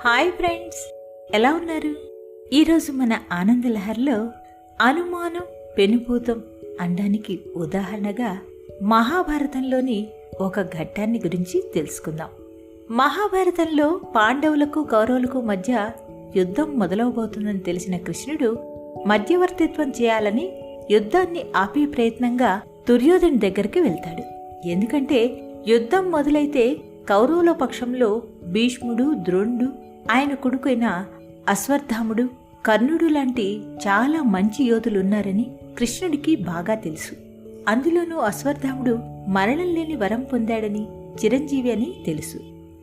Hi friends ఎలా ఉన్నారు? ఈరోజు మన ఆనందలహర్లో అనుమానం పెనుభూతం అనడానికి ఉదాహరణగా మహాభారతంలోని ఒక ఘట్టాన్ని గురించి తెలుసుకుందాం. మహాభారతంలో పాండవులకు కౌరవులకు మధ్య యుద్ధం మొదలవబోతుందని తెలిసిన కృష్ణుడు మధ్యవర్తిత్వం చేయాలని యుద్ధాన్ని ఆపే ప్రయత్నంగా దుర్యోధన్ దగ్గరికి వెళ్తాడు. ఎందుకంటే యుద్ధం మొదలైతే కౌరవుల పక్షంలో భీష్ముడు ద్రోణుడు ఆయన కొడుకైన అశ్వత్థాముడు కర్ణుడు లాంటి చాలా మంచి యోధులున్నారని కృష్ణుడికి బాగా తెలుసు. అందులోనూ అశ్వత్థాముడు మరణం లేని వరం పొందాడని చిరంజీవి అని తెలుసు.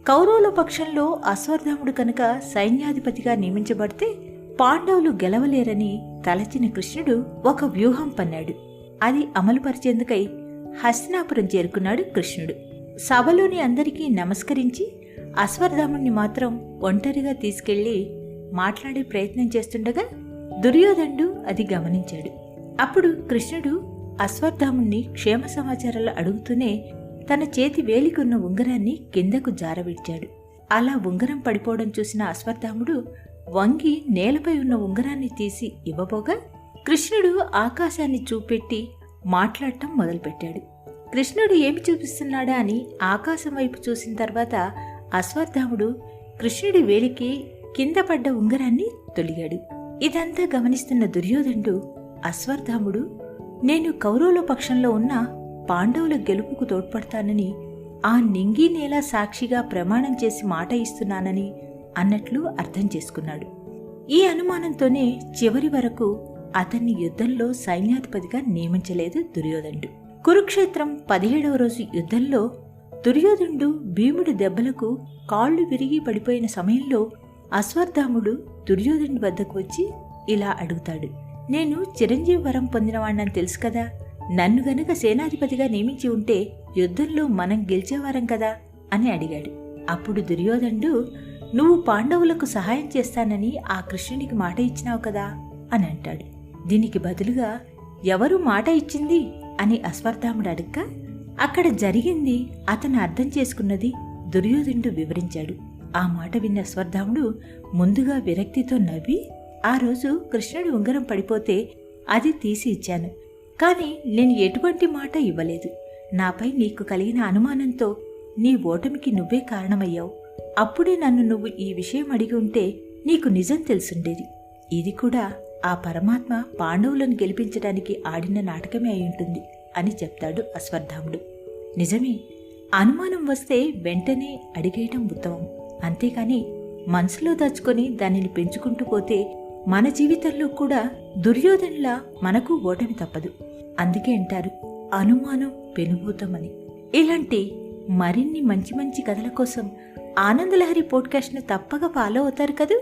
కౌరవుల పక్షంలో అశ్వత్థాముడు కనుక సైన్యాధిపతిగా నియమించబడితే పాండవులు గెలవలేరని తలచిన కృష్ణుడు ఒక వ్యూహం పన్నాడు. అది అమలుపరిచేందుకై హస్తినాపురం చేరుకున్నాడు కృష్ణుడు. సభలోని అందరికీ నమస్కరించి అశ్వర్థాముణ్ణి మాత్రం ఒంటరిగా తీసుకెళ్ళి మాట్లాడే ప్రయత్నం చేస్తుండగా దుర్యోధనుడు అది గమనించాడు. అప్పుడు కృష్ణుడు అశ్వత్థాముణ్ణి క్షేమ సమాచారాలు అడుగుతూనే తన చేతి వేలికున్న ఉంగరాన్ని కిందకు జారవిడ్చాడు. అలా ఉంగరం పడిపోవడం చూసిన అశ్వత్థాముడు వంగి నేలపై ఉన్న ఉంగరాన్ని తీసి ఇవ్వబోగా కృష్ణుడు ఆకాశాన్ని చూపెట్టి మాట్లాడటం మొదలుపెట్టాడు. కృష్ణుడు ఏమి చూపిస్తున్నాడా అని ఆకాశం వైపు చూసిన తర్వాత అశ్వత్థాముడు కృష్ణుడి వేలికి కింద పడ్డ ఉంగరాన్ని తొలిగాడు. ఇదంతా గమనిస్తున్న దుర్యోధనుడు అశ్వత్థాముడు నేను కౌరవుల పక్షంలో ఉన్న పాండవుల గెలుపుకు తోడ్పడతానని ఆ నింగి నేల సాక్షిగా ప్రమాణం చేసి మాట ఇస్తున్నానని అన్నట్లు అర్థం చేసుకున్నాడు. ఈ అనుమానంతోనే చివరి వరకు అతన్ని యుద్ధంలో సైన్యాధిపతిగా నియమించలేదు దుర్యోధనుడు. కురుక్షేత్రం పదిహేడవ రోజు యుద్ధంలో దుర్యోధనుడు భీముడి దెబ్బలకు కాళ్ళు విరిగి పడిపోయిన సమయంలో అశ్వర్ధాముడు దుర్యోధనుడి వద్దకు వచ్చి ఇలా అడుగుతాడు. నేను చిరంజీవి వరం పొందినవాణ్ణని తెలుసు కదా. నన్ను గనుక సేనాధిపతిగా నియమించి ఉంటే యుద్ధంలో మనం గెలిచేవారం కదా? అని అడిగాడు. అప్పుడు దుర్యోధనుడు నువ్వు పాండవులకు సహాయం చేస్తానని ఆ కృష్ణునికి మాట ఇచ్చినావు కదా? అని అంటాడు. దీనికి బదులుగా ఎవరు మాట ఇచ్చింది? అని అశ్వత్థాముడు అడక్క అక్కడ జరిగింది అతను అర్థం చేసుకున్నది దుర్యోధనుడు వివరించాడు. ఆ మాట విన్న అశ్వత్థాముడు ముందుగా విరక్తితో నవ్వి ఆ రోజు కృష్ణుడి ఉంగరం పడిపోతే అది తీసి ఇచ్చాను కానీ నేను ఎటువంటి మాట ఇవ్వలేదు. నాపై నీకు కలిగిన అనుమానంతో నీ ఓటమికి నువ్వే కారణమయ్యావు. అప్పుడే నన్ను నువ్వు ఈ విషయం అడిగి ఉంటే నీకు నిజం తెలుసుండేది. ఇది కూడా ఆ పరమాత్మ పాండవులను గెలిపించడానికి ఆడిన నాటకమే అయి ఉంటుంది అని చెప్తాడు అశ్వత్థాముడు. నిజమే అనుమానం వస్తే వెంటనే అడిగేయటం ఉత్తమం. అంతేకాని మనసులో దాచుకొని దానిని పెంచుకుంటూ పోతే మన జీవితంలో కూడా దుర్యోధనలా మనకు ఓటమి తప్పదు. అందుకే అంటారు అనుమానం పెనుభూతమని. ఇలాంటి మరిన్ని మంచి మంచి కథల కోసం ఆనందలహరి పోడ్కాస్ట్ను తప్పక ఫాలో అవుతారు కదూ?